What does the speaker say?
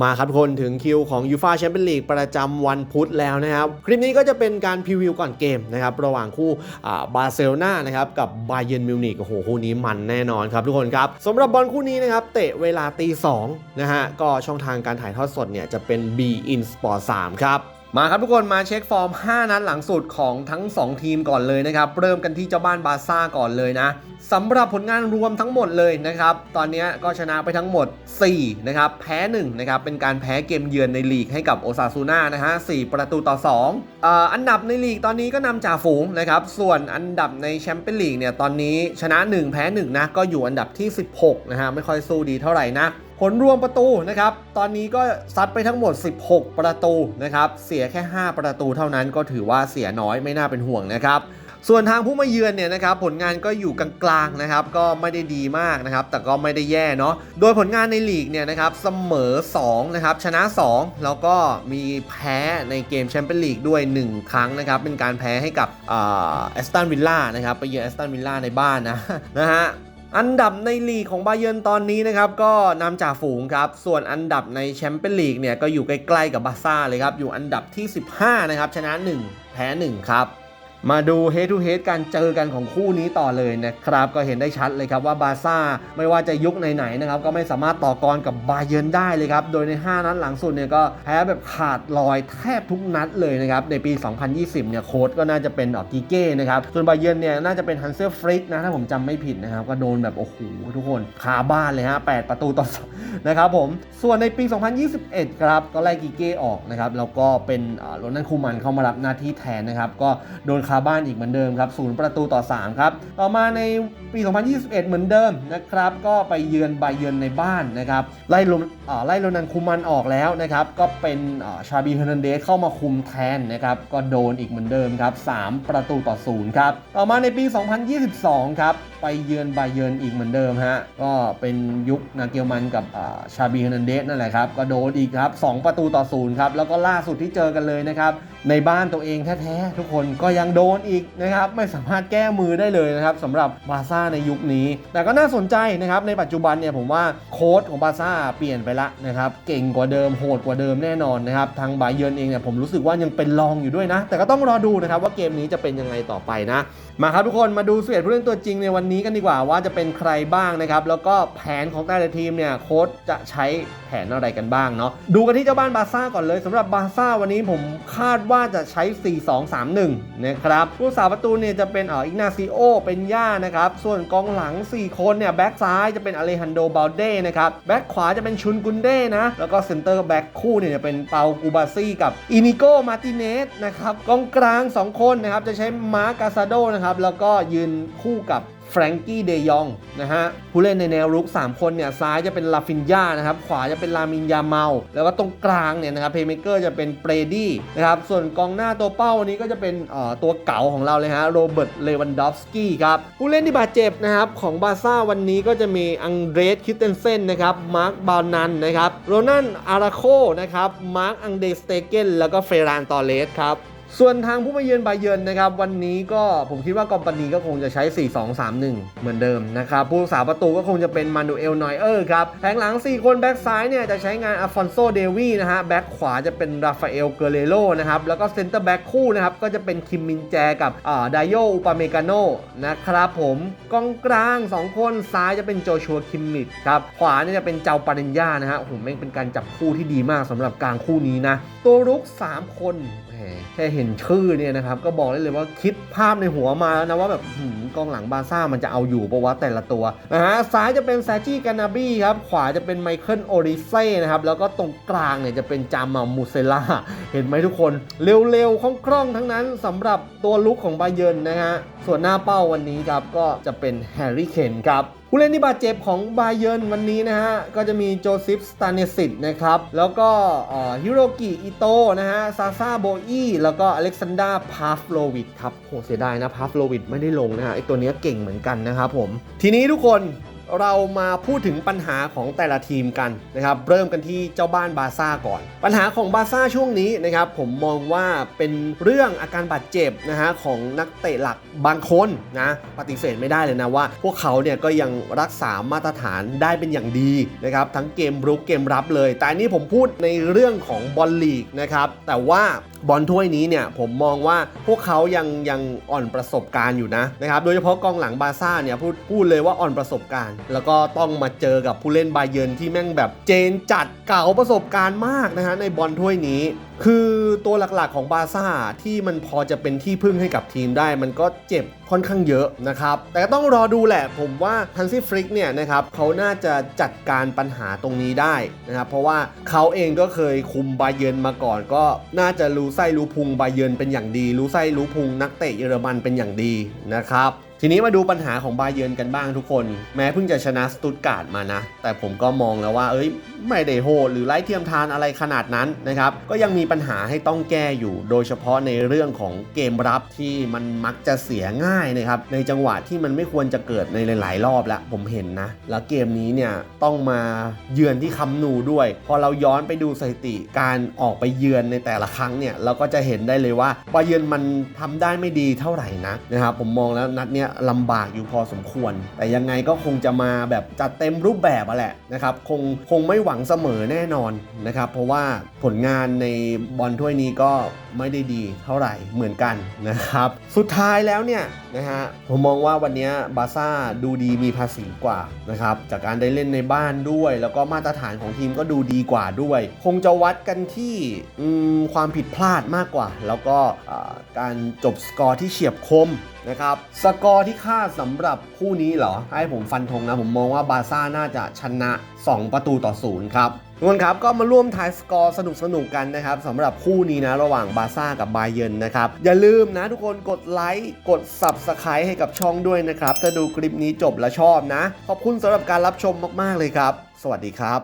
มาครับทุกคนถึงคิวของยูฟาแชมเปี้ยนลีกประจำวันพุธแล้วนะครับ คลิปนี้ก็จะเป็นการพรีวิวก่อนเกมนะครับ ระหว่างคู่บาร์เซโลนานะครับ กับบาเยนมิวนิกโอ้โห คู่นี้มันแน่นอนครับทุกคนครับสำหรับบอลคู่นี้นะครับ เตะเวลาตีสองนะฮะ ก็ช่องทางการถ่ายทอดสดเนี่ยจะเป็น B In Sport 3 ครับ มาครับทุกคนมาเช็คฟอร์ม 5 นัดหลังสุดของทั้ง 2 ทีมก่อนเลยนะครับ เริ่มกันที่เจ้าบ้านบาซ่าก่อนเลยนะสำหรับผลงานรวมทั้งหมดเลยนะครับ ตอนนี้ก็ชนะไปทั้งหมด 4 นะครับ แพ้ 1 นะครับ เป็นการแพ้เกมเยือนในลีกให้กับโอซาซูน่านะฮะ 4 ประตูต่อ2ออันดับในลีกตอนนี้ก็นำจ่าฝูงนะครับ ส่วนอันดับในแชมเปี้ยนลีกเนี่ยตอนนี้ชนะ 1 แพ้ 1 นะ ก็อยู่อันดับที่ 16 นะฮะ ไม่ค่อยสู้ดีเท่าไหร่นะ ผลรวมประตูนะครับ ตอนนี้ก็ซัดไปทั้งหมด 16 ประตูนะครับ เสียแค่ 5 ประตูเท่านั้นก็ถือว่าเสียน้อยไม่น่าเป็นห่วงนะครับ ส่วนทางผู้มาเยือนเนี่ยนะครับผลงานก็อยู่กลางๆนะครับ ก็ไม่ได้ดีมากนะครับ แต่ก็ไม่ได้แย่เนาะ โดยผลงานในลีกเนี่ยนะครับเสมอ2นะครับชนะ 2 แล้วก็มีแพ้ในเกมแชมเปี้ยนลีกด้วย 1 ครั้งนะครับ เป็นการแพ้ให้กับแอสตันวิลล่านะครับ ไปเยือนแอสตันวิลล่าในบ้านนะนะฮะ อันดับในลีกของบาเยิร์นตอนนี้นะครับก็นำจ่าฝูงครับ ส่วนอันดับในแชมเปี้ยนลีกเนี่ยก็อยู่ใกล้ๆกับบาร์ซ่าเลยครับ อยู่อันดับที่ 15 นะครับ ชนะ 1 แพ้ 1 ครับ มาดู head to head การเจอกันของคู่นี้ต่อเลยนะครับ ก็เห็นได้ชัดเลยครับว่าบาร์ซ่าไม่ว่าจะยุคไหนๆนะครับ ก็ไม่สามารถต่อกรกับบาเยิร์นได้เลยครับ โดยใน 5 นัดหลังสุดเนี่ยก็แพ้แบบขาดลอยแทบทุกนัดเลยนะครับ ในปี 2020 เนี่ยโค้ดก็น่าจะเป็นออกกิเก้นะครับ ส่วนบาเยิร์นเนี่ยน่าจะเป็นฮันเซลฟริกนะ ถ้าผมจำไม่ผิดนะครับ ก็โดนแบบ โอ้โห ทุกคนคาบ้านเลยฮะ 8 ประตูต่อนะครับผม ส่วนในปี 2021 ครับก็ไล่กิเก้ออกนะครับแล้วก็เป็นโรนันคูมันเข้ามารับหน้าที่แทนนะครับก็โดนคาบ้านอีกเหมือนเดิมครับศูนย์ประตูต่อ 3 ครับ ต่อมาในปี 2021 เหมือนเดิมนะครับ ก็ไปเยือนบาเยือนในบ้านนะครับ ไล่ลมไล่โรนันคูมันออกแล้วนะครับ ก็เป็นชาบีเฮอร์นันเดสเข้ามาคุมแทนนะครับ ก็โดนอีกเหมือนเดิมครับ 3 ประตูต่อศูนย์ครับ ต่อมาในปี 2022 ครับ ไปเยือนบาเยิร์นอีกเหมือนเดิมฮะ ก็เป็นยุคนาเกียวมันกับชาบีเฮนันเดสนั่นแหละครับ ก็โดนอีกครับ 2 ประตูต่อศูนย์ครับ แล้วก็ล่าสุดที่เจอกันเลยนะครับ ในบ้านตัวเองแท้ๆ ทุกคนก็ยังโดนอีกนะครับ ไม่สามารถแก้มือได้เลยนะครับสำหรับบาร์ซ่าในยุคนี้ แต่ก็น่าสนใจนะครับ ในปัจจุบันเนี่ยผมว่าโค้ชของบาร์ซ่าเปลี่ยนไปละนะครับ เก่งกว่าเดิมโหดกว่าเดิมแน่นอนนะครับ ทางบาเยิร์นเองเนี่ยผมรู้สึกว่ายังเป็นรองอยู่ด้วยนะ แต่ก็ต้องรอดูนะครับว่าเกมนี้จะเป็นยังไงต่อไปนะ มาครับทุกคนมาดูสเอ็ดผู้เล่นตัวจริงในวันนี้กันดีกว่าว่าจะเป็นใครบ้างนะครับ แล้วก็แผนของแต่ละทีมเนี่ยโค้ชจะใช้แผนอะไรกันบ้างเนาะดูกันที่เจ้าบ้านบาร์ซ่าก่อนเลยสำหรับบาร์ซ่าวันนี้ผมคาดว่าจะใช้ 4-2-3-1 นะครับผู้สาประตูเนี่ยจะเป็นเอ่ออิกนาซิโอเป็นย่านะครับ ส่วนกองหลัง 4 คนเนี่ยแบ็กซ้ายจะเป็นอเลฮันโดบาลเด้นะครับแบ็กขวาจะเป็นชุนกุนเด้นะแล้วก็เซนเตอร์แบ็กคู่เนี่ยจะเป็นเปากูบาซี่กับอินิโกมาติเนสนะครับกองกลาง 2 คนนะครับจะใช้มาร์กาซาโดนะครับแล้วก็ยืนคู่กับ แฟรงกี้เดยองนะฮะผู้เล่นในแนวรุก 3 คนเนี่ยซ้ายจะเป็นลาฟินยานะครับขวาจะเป็นลามินยาเมา แล้วก็ตรงกลางเนี่ยนะครับเพย์เมเกอร์จะเป็นเปรดี้นะครับส่วนกองหน้าตัวเป้าวันนี้ก็จะเป็นเอ่อตัวเก๋าของเราเลยฮะโรเบิร์ตเลวันดอฟสกี้ครับผู้เล่นที่บาดเจ็บนะครับของบาซ่าวันนี้ก็จะมีอังเดรสคิตเตนเซนนะครับมาร์คบาลนันนะครับโรนันอาราโคนะครับมาร์คอังเดสเตเกนแล้วก็เฟรานตอเลสครับ ส่วนทางผู้มาเยือนบาเยิร์นนะครับ วันนี้ก็ผมคิดว่ากอมปานีก็คงจะใช้ 4-2-3-1 เหมือนเดิมนะครับผู้รักษาประตูก็คงจะเป็นมานูเอลนอยเออร์ครับแผงหลัง 4 คนแบ็กซ้ายเนี่ยจะใช้งานอัลฟอนโซเดวีนะฮะแบ็กขวาจะเป็นราฟาเอลเกเรโรนะครับแล้วก็เซนเตอร์แบ็กคู่นะครับก็จะเป็นคิมมินแจกับอ่าไดโยอุปาเมกาโนนะครับผมกองกลาง 2 คนซ้ายจะเป็นโจชัวคิมมิดครับขวาเนี่ยจะเป็นเจ้าปาริญญานะฮะโอ้โหแม่งเป็นการจับคู่ที่ดีมากสำหรับกลางคู่นี้นะตัวรุก 3 คน แค่เห็นชื่อเนี่ยนะครับ ก็บอกได้เลยว่าคิดภาพในหัวมาแล้วนะว่าแบบหืมกองหลังบาซ่ามันจะเอาอยู่ปะวะแต่ละตัวนะฮะซ้ายจะเป็นแซจี้กานาบี้ครับ ขวาจะเป็นไมเคิลโอริเซ่นะครับ แล้วก็ตรงกลางเนี่ยจะเป็นจามามูเซล่า เห็นไหมทุกคน เร็วๆคล่องๆทั้งนั้นสำหรับตัวลุกของบาเยิร์นนะฮะส่วนหน้าเป้าวันนี้ครับก็จะเป็นแฮร์รี่เคนครับ ผู้เล่นที่บาดเจ็บของบาเยิร์นวันนี้นะฮะ ก็จะมีโจซิฟสตาเนสิตนะครับ แล้วก็ฮิโรกิอิโตะนะฮะ ซาซาโบอีแล้วก็อเล็กซานดราพาฟโลวิดครับโหเสียดายนะพาฟโลวิดไม่ได้ลงนะฮะไอตัวเนี้ยเก่งเหมือนกันนะครับผม ทีนี้ทุกคน เรามาพูดถึงปัญหาของแต่ละทีมกันนะครับ เริ่มกันที่เจ้าบ้านบาซ่าก่อน ปัญหาของบาซ่าช่วงนี้นะครับ ผมมองว่าเป็นเรื่องอาการบาดเจ็บนะฮะของนักเตะหลักบางคนนะปฏิเสธไม่ได้เลยนะว่า พวกเขาเนี่ยก็ยังรักษามาตรฐานได้เป็นอย่างดีนะครับ ทั้งเกมรุกเกมรับเลย แต่นี้ผมพูดในเรื่องของบอลลีกนะครับ แต่ว่าบอลถ้วยนี้เนี่ยผมมองว่าพวกเขายังยังอ่อนประสบการณ์อยู่นะนะครับโดยเฉพาะกองหลังบาซ่าเนี่ยพูดพูดเลยว่าอ่อนประสบการณ์แล้วก็ต้องมาเจอกับผู้เล่นบาเยิร์นที่แม่งแบบเจนจัดเก่าประสบการณ์มากนะฮะในบอลถ้วยนี้ คือตัวหลักๆของบาซ่าที่มันพอจะเป็นที่พึ่งให้กับทีมได้ มันก็เจ็บค่อนข้างเยอะนะครับ แต่ก็ต้องรอดูแหละผมว่าฮันซี่ฟริกเนี่ยนะครับเขาน่าจะจัดการปัญหาตรงนี้ได้นะครับ เพราะว่าเขาเองก็เคยคุมบาเยิร์นมาก่อน ก็น่าจะรู้ไส้รู้พุงบาเยิร์นเป็นอย่างดี รู้ไส้รู้พุงนักเตะเยอรมันเป็นอย่างดีนะครับ ทีนี้มาดูปัญหาของบาเยินกันบ้างทุกคน แม้เพิ่งจะชนะสตุตการ์ดมานะ แต่ผมก็มองแล้วว่า เอ้ย ไม่ได้โหดหรือไร้เทียมทานอะไรขนาดนั้นนะครับ ก็ยังมีปัญหาให้ต้องแก้อยู่ โดยเฉพาะในเรื่องของเกมรับที่มันมักจะเสียง่ายนะครับ ในจังหวะที่มันไม่ควรจะเกิดในหลาย ๆ รอบแล้วผมเห็นนะ แล้วเกมนี้เนี่ยต้องมาเยือนที่คัมนูด้วย พอเราย้อนไปดูสถิติการออกไปเยือนในแต่ละครั้งเนี่ยเราก็จะเห็นได้เลยว่าบาเยินมันทำได้ไม่ดีเท่าไหร่นะนะครับผมมองแล้วนัดเนี้ยลำบากอยู่พอสมควร แต่ยังไงก็คงจะมาแบบจัดเต็มรูปแบบอะแหละนะครับคงคงไม่หวังเสมอแน่นอนนะครับเพราะว่าผลงานในบอลถ้วยนี้ก็ไม่ได้ดีเท่าไหร่เหมือนกันนะครับ สุดท้ายแล้วเนี่ยนะฮะผมมองว่าวันนี้บาซ่าดูดีมีภาษีกว่านะครับจากการได้เล่นในบ้านด้วย แล้วก็มาตรฐานของทีมก็ดูดีกว่าด้วย คงจะวัดกันที่ความผิดพลาดมากกว่า แล้วก็การจบสกอร์ที่เฉียบคม นะครับ สกอร์ที่คาดสำหรับคู่นี้เหรอ ให้ผมฟันธงนะ ผมมองว่าบาร์ซ่าน่าจะชนะ 2 ประตูต่อศูนย์ครับทุกคนครับก็มาร่วมทายสกอร์สนุกสนุกกันนะครับสำหรับคู่นี้นะระหว่างบาร์ซ่ากับบาเยนนะครับ อย่าลืมนะทุกคนกดไลค์กด Subscribe ให้กับช่องด้วยนะครับ ถ้าดูคลิปนี้จบแล้วชอบนะ ขอบคุณสำหรับการรับชมมาก ๆ เลยครับ สวัสดีครับ